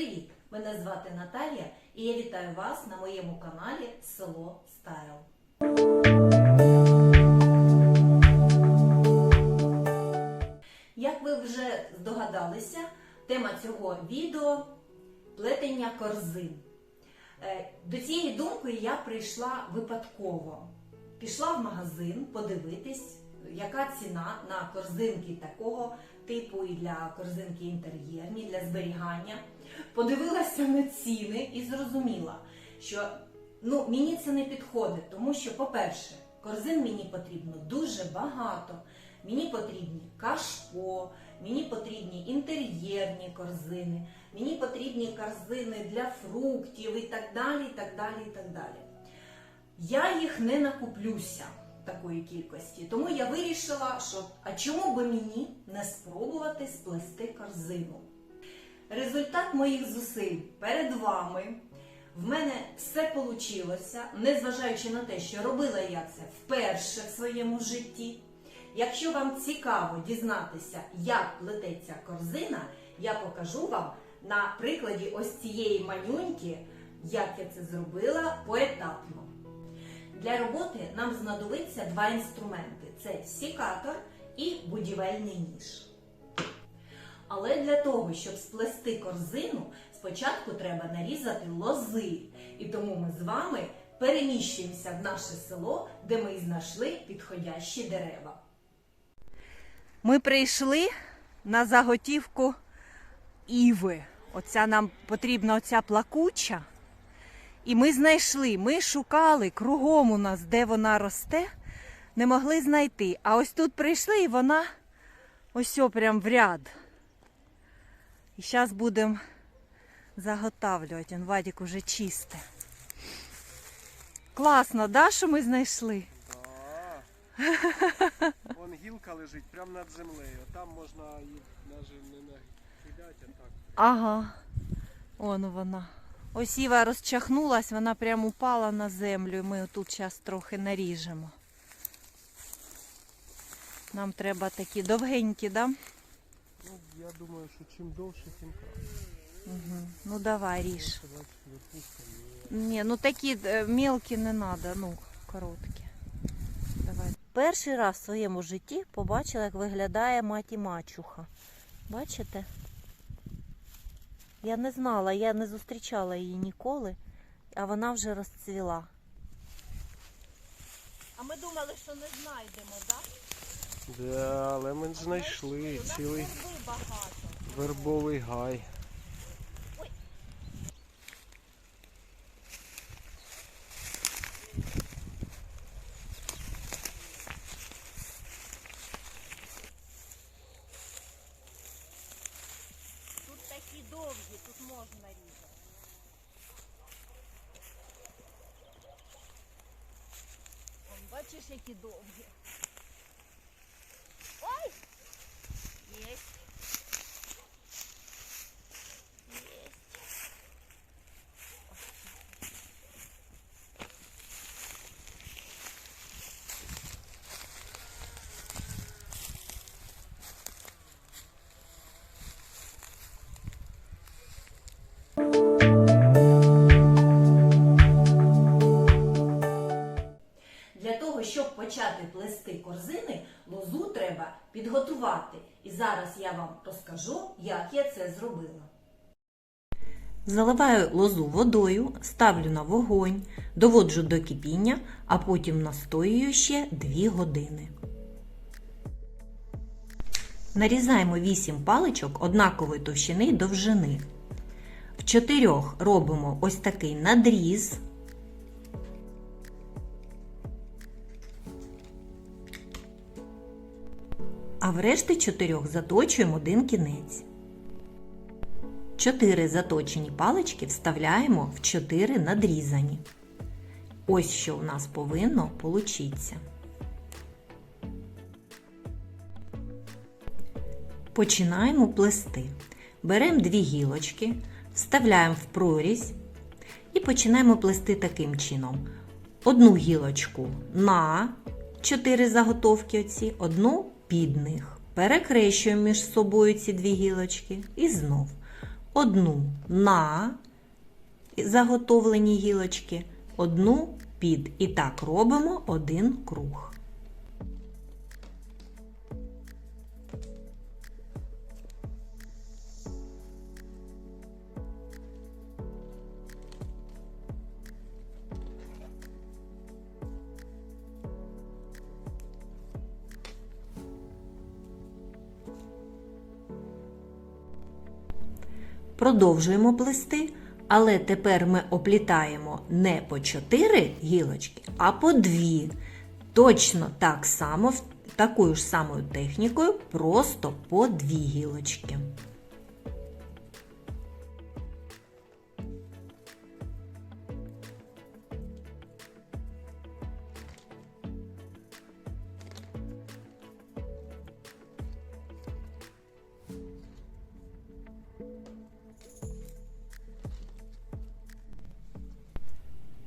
Привіт! Мене звати Наталія і я вітаю вас на моєму каналі Село Стайл. Як ви вже здогадалися, тема цього відео плетення корзин. Е, До цієї думки я прийшла випадково. Пішла в магазин подивитись, яка ціна на корзинки такого типу і для корзинки інтер'єрні, для зберігання. Подивилася на ціни і зрозуміла, що ну, мені це не підходить, тому що, по-перше, корзин мені потрібно дуже багато. Мені потрібні кашпо, мені потрібні інтер'єрні корзини, мені потрібні корзини для фруктів і так далі. і так далі, і так далі. Я їх не накуплюся такої кількості, тому я вирішила, що а чому би мені не спробувати сплести корзину. Результат моїх зусиль перед вами. В мене все вийшло, незважаючи на те, що робила я це вперше в своєму житті. Якщо вам цікаво дізнатися, як плететься корзина, я покажу вам на прикладі ось цієї манюньки, як я це зробила поетапно. Для роботи нам знадобиться два інструменти: це сікатор і будівельний ніж. Для того, щоб сплести корзину, спочатку треба нарізати лози. І тому ми з вами переміщуємося в наше село, де ми знайшли підходящі дерева. Ми прийшли на заготівку іви. Оця нам потрібна оця плакуча. І ми знайшли, ми шукали кругом у нас, де вона росте, не могли знайти. А ось тут прийшли і вона ось прям в ряд. І зараз будемо заготавлювати. Он Вадик уже чисте. Класно, да, що ми знайшли? Да. Вон гілка лежить прямо над землею. Там можна її навіть не накидати, а так. Ага. Он вона. Ось Іва розчахнулась, вона прямо упала на землю. і Ми тут зараз трохи наріжемо. Нам треба такі довгенькі, да? Ну, я думаю, що чим довше, тим краще. Угу. Ну давай ріж. Ні, ну такі е, мелкі не треба, ну, короткі. Давай. Перший раз в своєму житті побачила, як виглядає маті мачуха. Бачите? Я не знала, я не зустрічала її ніколи, а вона вже розцвіла. А ми думали, що не знайдемо, так? Да, але ми знайшли цілий багато. вербовий гай. Тут такі довгі, тут можна різати. Бачиш, які довгі. Ой! Єсть. Для того, щоб почати плести корзини, лозу треба підготувати. І зараз я вам розкажу, як я це зробила. Заливаю лозу водою, ставлю на вогонь, доводжу до кипіння, а потім настоюю ще 2 години. Нарізаємо 8 паличок однакової товщини довжини. В чотирьох робимо ось такий надріз. А в решти чотирьох заточуємо один кінець. Чотири заточені палички вставляємо в чотири надрізані. Ось що у нас повинно получитися. Починаємо плести. Беремо дві гілочки, вставляємо в прорізь і починаємо плести таким чином. Одну гілочку на 4 заготовки оці, одну під них. Перекрещуємо між собою ці дві гілочки і знов. одну на заготовлені гілочки, одну під. І так робимо один круг. Продовжуємо плести, але тепер ми оплітаємо не по 4 гілочки, а по 2. Точно так само, такою ж самою технікою, просто по 2 гілочки.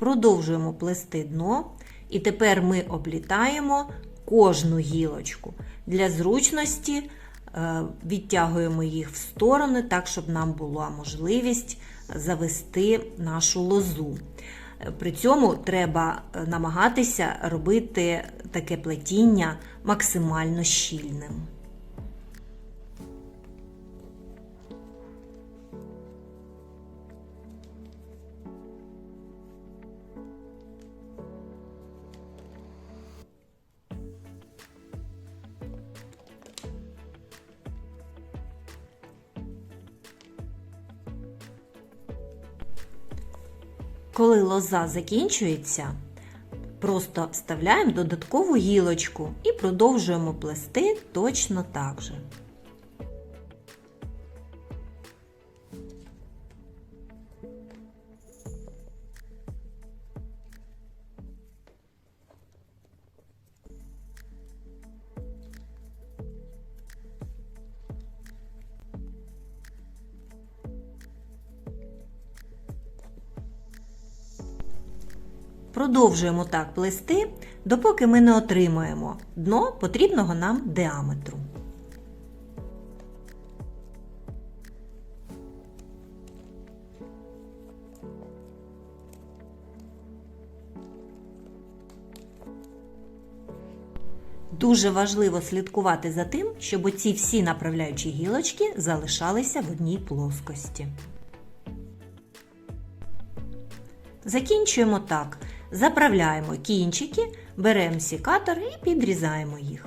Продовжуємо плести дно, і тепер ми облітаємо кожну гілочку. Для зручності е, відтягуємо їх в сторони, так, щоб нам була можливість завести нашу лозу. Е, При цьому треба е, намагатися робити таке плетіння максимально щільним. Коли лоза закінчується, просто вставляємо додаткову гілочку і продовжуємо плести точно так же. Продовжуємо так плести, допоки ми не отримаємо дно потрібного нам діаметру. Дуже важливо слідкувати за тим, щоб оці всі направляючі гілочки залишалися в одній плоскості. Закінчуємо так. Заправляємо кінчики, беремо сікатор і підрізаємо їх.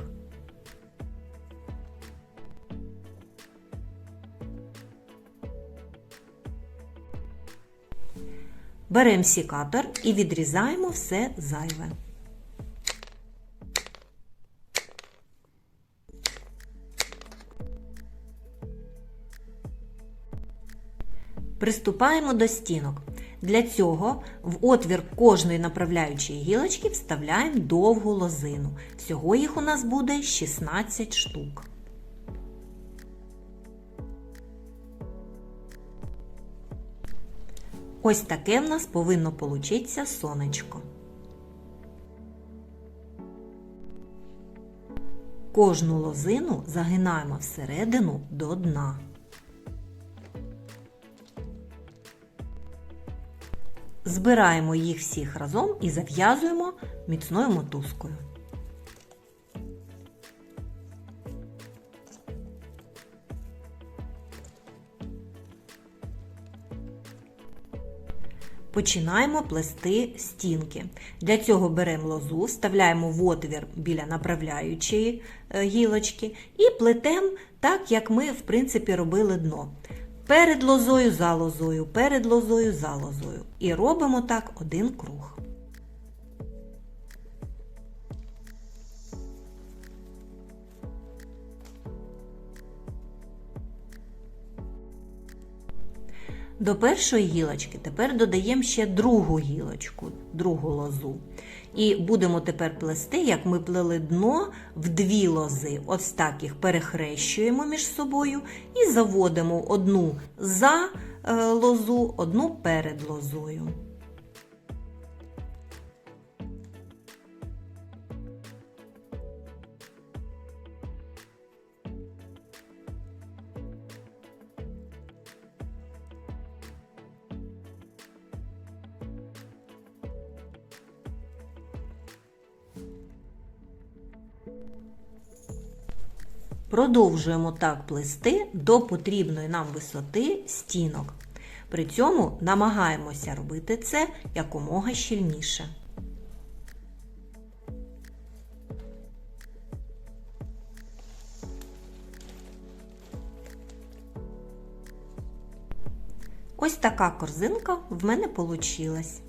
Беремо сікатор і відрізаємо все зайве. Приступаємо до стінок. Для цього в отвір кожної направляючої гілочки вставляємо довгу лозину. Всього їх у нас буде 16 штук. Ось таке в нас повинно получитися сонечко. Кожну лозину загинаємо всередину до дна. Збираємо їх всіх разом і зав'язуємо міцною мотузкою. Починаємо плести стінки. Для цього беремо лозу, вставляємо в отвір біля направляючої е, гілочки і плетемо так, як ми, в принципі, робили дно. Перед лозою за лозою, перед лозою за лозою. І робимо так один круг. До першої гілочки тепер додаємо ще другу гілочку, другу лозу. І будемо тепер плести, як ми плели дно в дві лози. Ось так їх перехрещуємо між собою і заводимо одну за е, лозу, одну перед лозою. Продовжуємо так плести до потрібної нам висоти стінок. При цьому намагаємося робити це якомога щільніше. Ось така корзинка в мене получилась.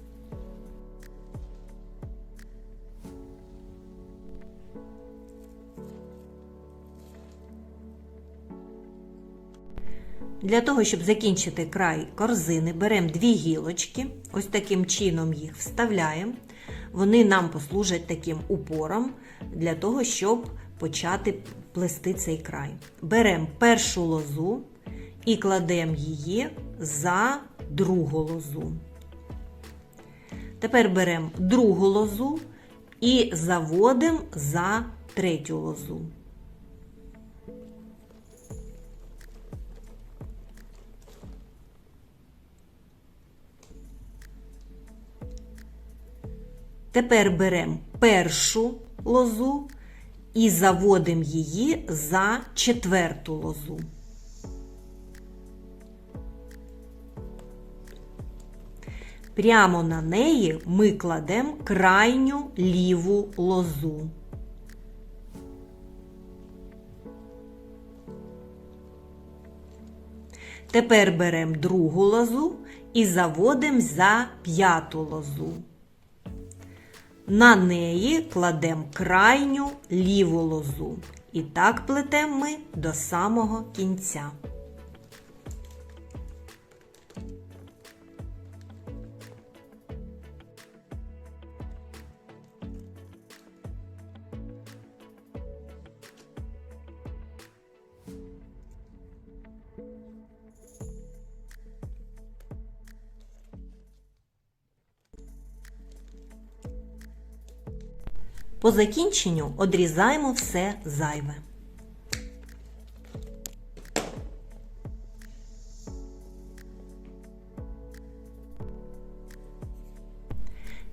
Для того, щоб закінчити край корзини, беремо дві гілочки, ось таким чином їх вставляємо. Вони нам послужать таким упором для того, щоб почати плести цей край. Беремо першу лозу і кладемо її за другу лозу. Тепер беремо другу лозу і заводимо за третю лозу. Тепер беремо першу лозу і заводимо її за четверту лозу. Прямо на неї ми кладемо крайню ліву лозу. Тепер беремо другу лозу і заводимо за п'яту лозу. На неї кладемо крайню ліву лозу. І так плетемо ми до самого кінця. По закінченню одрізаємо все зайве.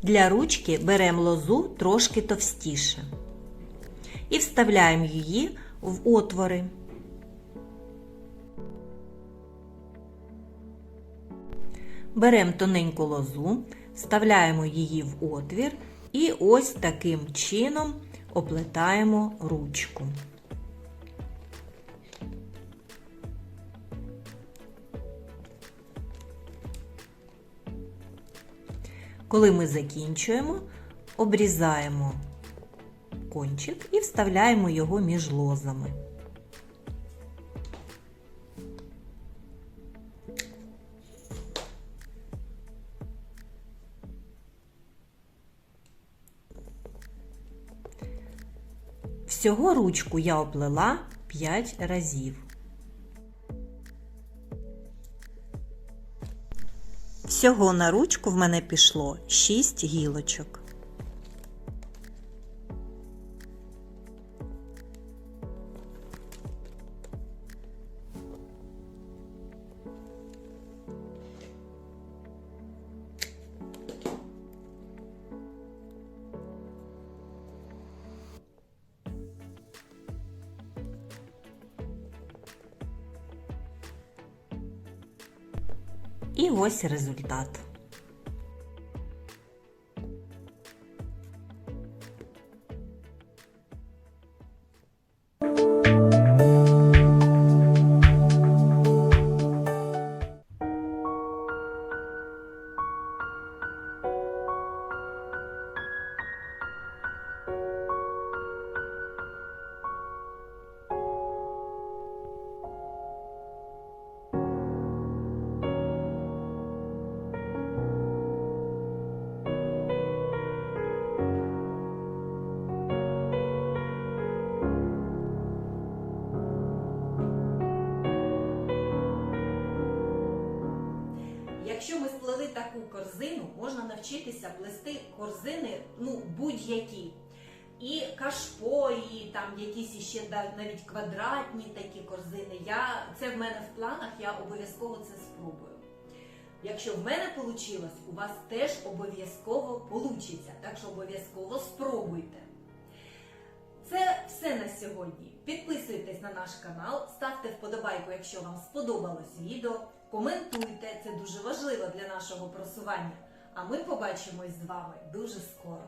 Для ручки беремо лозу трошки товстіше і вставляємо її в отвори. Беремо тоненьку лозу, вставляємо її в отвір і ось таким чином оплетаємо ручку. Коли ми закінчуємо, обрізаємо кончик і вставляємо його між лозами. Всього ручку я оплела 5 разів. Всього на ручку в мене пішло 6 гілочок. І ось результат. Навчитися плести корзини ну, будь-які. І кашпо, і там якісь іще навіть квадратні такі корзини. Я, це в мене в планах, я обов'язково це спробую. Якщо в мене вийшло, у вас теж обов'язково вийде. Так що обов'язково спробуйте. Це все на сьогодні. Підписуйтесь на наш канал, ставте вподобайку, якщо вам сподобалось відео. Коментуйте, це дуже важливо для нашого просування. А ми побачимось з вами дуже скоро.